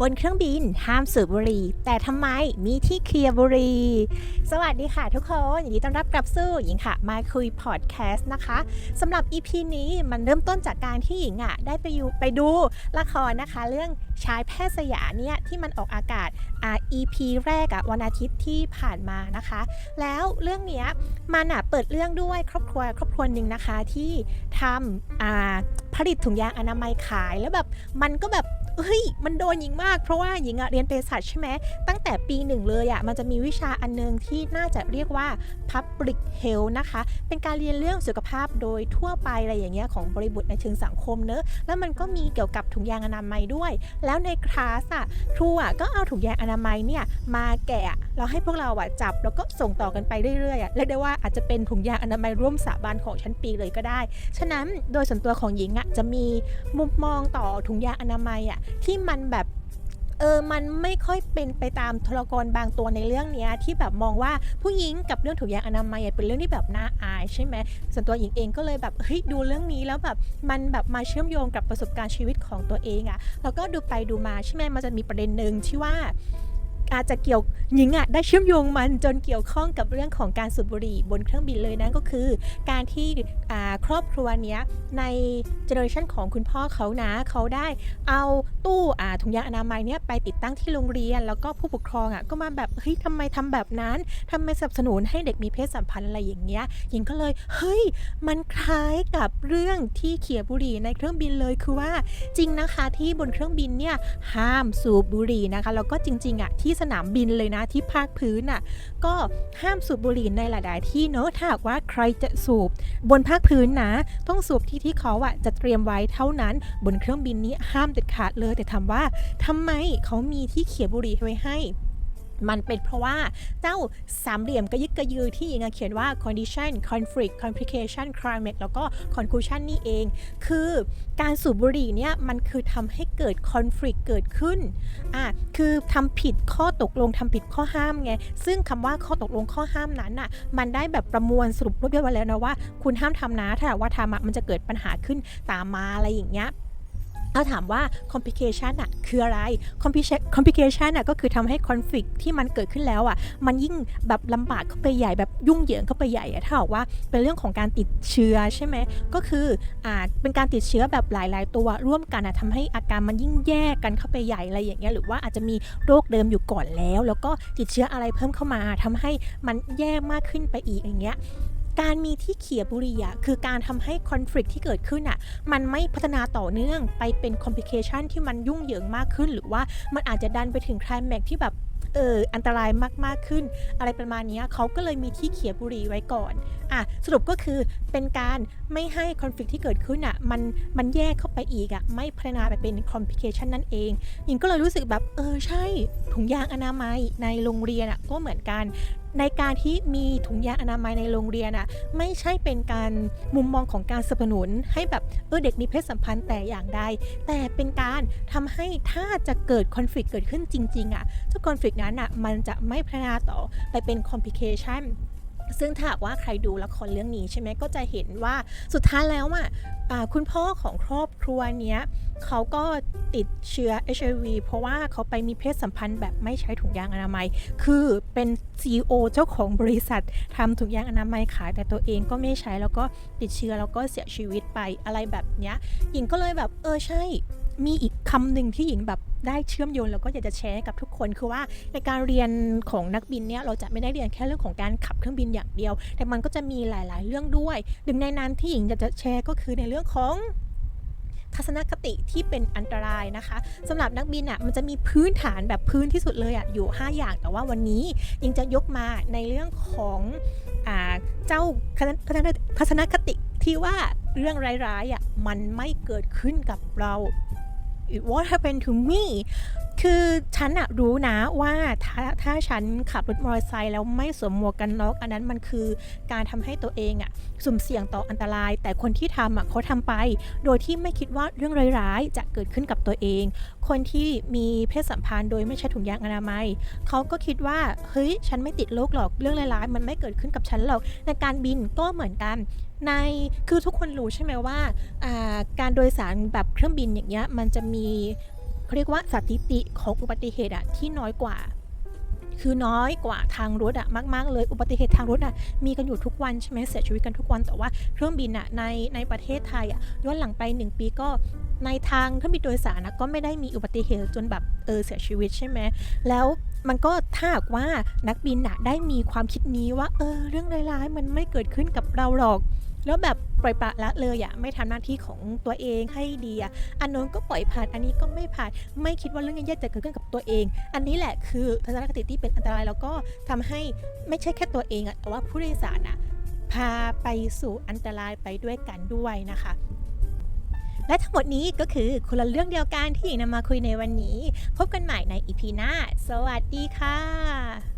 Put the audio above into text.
บนเครื่องบินห้ามสูบบุหรี่ แต่ทำไมมีที่เคลียร์บุหรี่ สวัสดีค่ะทุกคนยินดีต้อนรับกลับสู่หญิงค่ะ มาคุยพอดแคสต์นะคะสำหรับ EP นี้มันเริ่มต้นจากการที่หญิงอะได้ไปอยู่ไปดูละครนะคะ เรื่องชายแพทย์สยามเนี่ยที่มันออกอากาศอ่า EP แรกอะวันอาทิตย์ที่ผ่านมานะคะ แล้วเรื่องเนี้ยมันอะเปิดเรื่องด้วยครอบครัวครอบครัวหนึ่งนะคะที่ทำอ่าผลิตถุงยางอนามัยขายแล้วแบบมันก็แบบ เฮ้ย มันโดนหญิงมาก เพราะว่าหญิงอะเรียนเภสัชใช่ไหม ตั้งแต่ปีหนึ่งเลยอะมันจะมีวิชาอันนึงที่น่าจะเรียกว่า Public Health นะคะ เป็นการเรียนเรื่องสุขภาพโดยทั่วไปอะไรอย่างเงี้ยของบริบทในเชิงสังคมเนอะ แล้วมันก็มีเกี่ยวกับถุงยางอนามัยด้วย แล้วในคลาสอะครูอะก็เอาถุงยางอนามัยเนี่ยมาแกะแล้วให้พวกเราอะจับแล้วก็ส่งต่อกันไปเรื่อยๆอะเรียกได้ว่าอาจจะเป็นถุงยางอนามัยร่วมสาบานของชั้นปีเลยก็ได้ ฉะนั้นโดยส่วนตัวของหญิงอะจะมีมุมมองต่อถุงยางอนามัยอะที่มันแบบเออ มันไม่ค่อยเป็นไปตามทรกรบางตัวในเรื่องเนี้ยที่แบบมองว่าผู้หญิงกับเรื่องถุงยางอนามัยเป็นเรื่องที่แบบน่าอายใช่ไหมส่วนตัวหญิงเองก็เลยแบบเฮ้ยดูเรื่องนี้แล้วแบบมันแบบมาเชื่อมโยงกับประสบการณ์ชีวิตของตัวเองอะแล้วก็ดูไปดูมาใช่ไหมมันจะมีประเด็นหนึ่งที่ว่า อาจจะเกี่ยวหญิงอะได้เชื่อมโยงมันจนเกี่ยวข้องกับเรื่องของการสูบบุหรี่บนเครื่องบินเลยนั่นก็คือ การที่ครอบครัวเนี้ยในเจเนอเรชันของคุณพ่อเขานะเขาได้เอาตู้ถุงยางอนามัยเนี้ยไปติดตั้งที่โรงเรียน แล้วก็ผู้ปกครองอะก็มาแบบเฮ้ยทำไมทำแบบนั้นทำไมสนับสนุนให้เด็กมีเพศสัมพันธ์อะไรอย่างเงี้ยหญิงก็เลยเฮ้ยมันคล้ายกับเรื่องที่เขี่ยบุหรี่ในเครื่องบินเลยคือว่าจริงนะคะที่บนเครื่องบินเนี่ยห้ามสูบบุหรี่นะคะแล้วก็จริงๆอะที่สนามบินเลยนะที่ภาคพื้นอะก็ห้ามสูบบุหรี่ในหลาย ๆ ที่เนอะถ้าหากว่าใครจะสูบบนภาคพื้นนะ ต้องสูบที่ที่เขาอะจะเตรียมไว้เท่านั้น บนเครื่องบินนี้ห้ามเด็ดขาดเลยแต่ถามว่าทำไมเขามีที่เขียบุหรี่ไว้ให้ มันเป็นเพราะว่าเจ้าสามเหลี่ยมกระยึกกระยือที่ยิงเขียนว่า condition conflict complication climate แล้วก็ conclusion นี่เอง คือการสูบบุหรี่เนี่ยมันคือทำให้เกิด conflict เกิดขึ้นอะคือทำผิดข้อตกลงทำผิดข้อห้ามไง ซึ่งคำว่าข้อตกลงข้อห้ามนั้นน่ะมันได้แบบประมวลสรุปรวบยอดไว้แล้วนะว่า คุณห้ามทำนะถ้าว่าทำมันจะเกิดปัญหาขึ้นตามมาอะไรอย่างเงี้ย เราถามว่า complication อะคืออะไร complication complication อะก็คือทำให้ conflict ที่มันเกิดขึ้นแล้วอะมันยิ่งแบบลำบากเข้าไปใหญ่แบบยุ่งเหยิงเข้าไปใหญ่อะถ้าบอกว่าเป็นเรื่องของการติดเชื้อใช่ไหมก็คืออาจเป็นการติดเชื้อแบบหลาย ๆ ตัวร่วมกันอะทำให้อาการมันยิ่งแย่กันเข้าไปใหญ่อะไรอย่างเงี้ยหรือว่าอาจจะมีโรคเดิมอยู่ก่อนแล้ว แล้วก็ติดเชื้ออะไรเพิ่มเข้ามาทำให้มันแย่มากขึ้นไปอีกอย่างเงี้ย การมีที่เขียบุรีอะคือการทำให้ conflict ที่เกิดขึ้นอะมันไม่พัฒนาต่อเนื่องไปเป็น complication ที่มันยุ่งเหยิงมากขึ้น หรือว่ามันอาจจะดันไปถึง climax ที่แบบเอออันตรายมาก ๆ ขึ้น อะไรประมาณนี้เขาก็เลยมีที่เขียบุรีไว้ก่อนอะสรุปก็คือเป็นการไม่ให้ conflict ที่เกิดขึ้นอะมันมันแยกเข้าไปอีกอะไม่พัฒนาไปเป็น complication นั่นเองหญิงก็เลยรู้สึกแบบเออใช่ถุงยางอนามัยในโรงเรียนอะก็เหมือนกัน ในการที่มีถุงยางอนามัยในโรงเรียนอะไม่ใช่เป็นการมุมมองของการสนับสนุน ให้แบบเออเด็กมีเพศสัมพันธ์แต่อย่างใดแต่เป็นการทำให้ถ้าจะเกิดคอนฟ lict เกิดขึ้นจริงๆอะเจ้าคอนฟ lict นั้นอะมันจะไม่พัฒนาต่อไปเป็น complication ซึ่งถ้าว่าใครดูละครเรื่องนี้ใช่ไหมก็จะเห็นว่าสุดท้ายแล้วอะคุณพ่อของครอบครัวเนี้ยเขาก็ติดเชื้อ HIV เพราะว่าเขาไปมีเพศสัมพันธ์แบบไม่ใช้ถุงยางอนามัย คือเป็น CEO เจ้าของบริษัททำถุงยางอนามัยขาย แต่ตัวเองก็ไม่ใช้แล้วก็ติดเชื้อแล้วก็เสียชีวิตไปอะไรแบบเนี้ยหญิงก็เลยแบบเออใช่ มีอีกคำหนึ่งที่หญิงแบบได้เชื่อมโยงแล้วก็อยากจะแชร์กับทุกคนคือว่าในการเรียนของนักบินเนี่ยเราจะไม่ได้เรียนแค่เรื่องของการขับเครื่องบินอย่างเดียว แต่มันก็จะมีหลาย ๆ เรื่องด้วยหนึ่งในนั้นที่หญิงอยากจะแชร์ก็คือในเรื่องของทัศนคติที่เป็นอันตรายนะคะสำหรับนักบินอะมันจะมีพื้นฐานแบบพื้นที่สุดเลยอะอยู่ 5 อย่างแต่ว่าวันนี้ยิงจะยกมาในเรื่องของอ่าเจ้าทัศนคติที่ว่าเรื่องร้ายๆอะมันไม่เกิดขึ้นกับเรา What happened to me คือฉันอะรู้นะว่าถ้าถ้าฉันขับรถมอเตอร์ไซค์แล้วไม่สวมหมวกกันน็อกอันนั้นมันคือการทำให้ตัวเองอะสุ่มเสี่ยงต่ออันตราย แต่คนที่ทำอะเขาทำไป โดยที่ไม่คิดว่าเรื่องร้ายๆ จะเกิดขึ้นกับตัวเอง คนที่มีเพศสัมพันธ์โดยไม่ใช้ถุงยางอนามัยเขาก็คิดว่าเฮ้ยฉันไม่ติดโรคหรอกเรื่องร้ายๆมันไม่เกิดขึ้นกับฉันหรอกในการบินก็เหมือนกันในคือทุกคนรู้ใช่ไหมว่าอ่าการโดยสารแบบเครื่องบินอย่างเงี้ยมันจะมี เขาเรียกว่าสถิติของอุบัติเหตุอะที่น้อยกว่า คือน้อยกว่าทางรถอะมากๆ เลยอุบัติเหตุทางรถอะมีกันอยู่ทุกวันใช่ไหมเสียชีวิตกันทุกวันแต่ว่าเครื่องบินอะในในประเทศไทยอะย้อนหลังไป 1 ปีก็ในทางเครื่องบินโดยสารนะก็ไม่ได้มีอุบัติเหตุจนแบบเออเสียชีวิตใช่ไหมแล้วมันก็ถ้าว่านักบินอะได้มีความคิดนี้ว่าเออเรื่องร้ายๆมันไม่เกิดขึ้นกับเราหรอก แล้วแบบปล่อยปละละเลยอะไม่ทำหน้าที่ของตัวเองให้ดีอะอันโน้นก็ปล่อยผ่านอันนี้ก็ไม่ผ่านไม่คิดว่าเรื่องแย่ๆจะเกิดขึ้นกับตัวเอง อันนี้แหละคือทัศนคติที่เป็นอันตรายแล้วก็ทำให้ไม่ใช่แค่ตัวเองอะแต่ว่าผู้โดยสารอะพาไปสู่อันตรายไปด้วยกันด้วยนะคะและทั้งหมดนี้ก็คือคนละเรื่องเดียวกันที่หญิงนำมาคุยในวันนี้ พบกันใหม่ในอีพีหน้า สวัสดีค่ะ